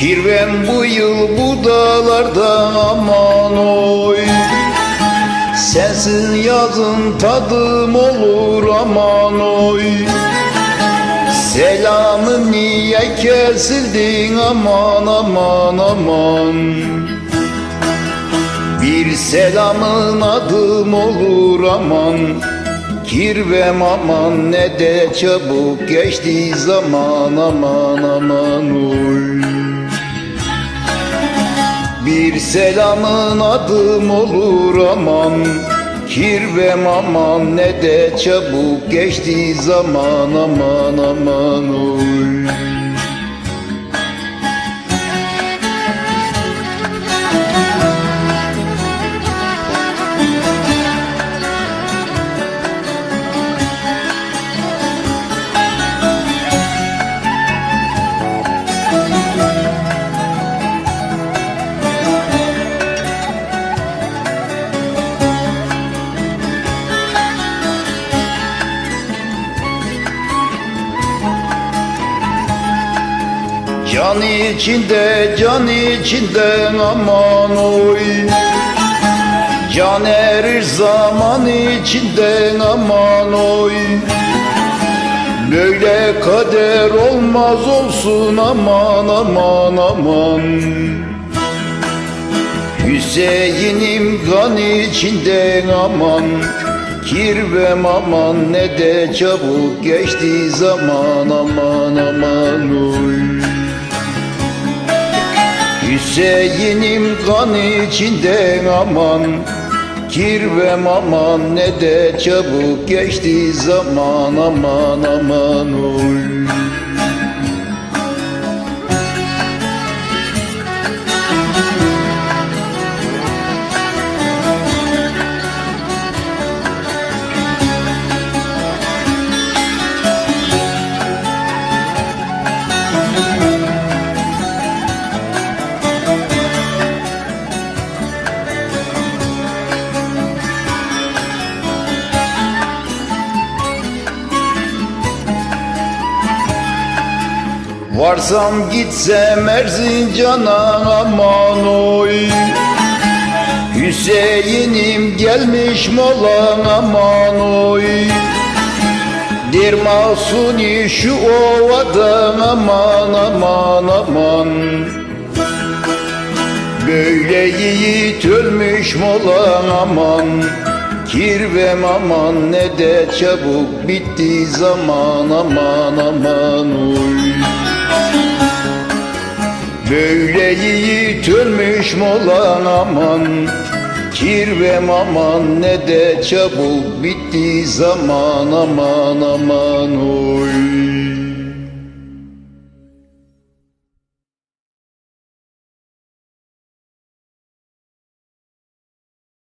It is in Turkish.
Kirven bu yıl bu dağlarda aman oy. Sensin yazın tadım olur aman oy. Selamın niye kesildin aman aman aman. Bir selamın adım olur aman. Kirvem aman ne de çabuk geçti zaman aman aman oy bir selamın adım olur aman. Kirvem aman ne de çabuk geçti zaman aman aman oy Can içinde can içinde aman oy. Can erir zaman içinde aman oy. Böyle kader olmaz olsun aman aman aman. Hüseyin'im kan içinde aman. Kirvem aman ne de çabuk geçti zaman aman aman oy Hüseyin'im kan içinde aman Kirvem aman ne de çabuk geçti zaman aman aman oy Varsam gitsem Erzincan'a aman oy. Hüseyin'im gelmiş molan aman oy. Der masuni şu ovadan aman aman aman. Böyle yiğit ölmüş molan aman. Kirvem aman ne de çabuk bitti zaman aman aman oy Böyle yiğit ölmüş molan aman Kirvem aman ne de çabuk bitti zaman aman aman oy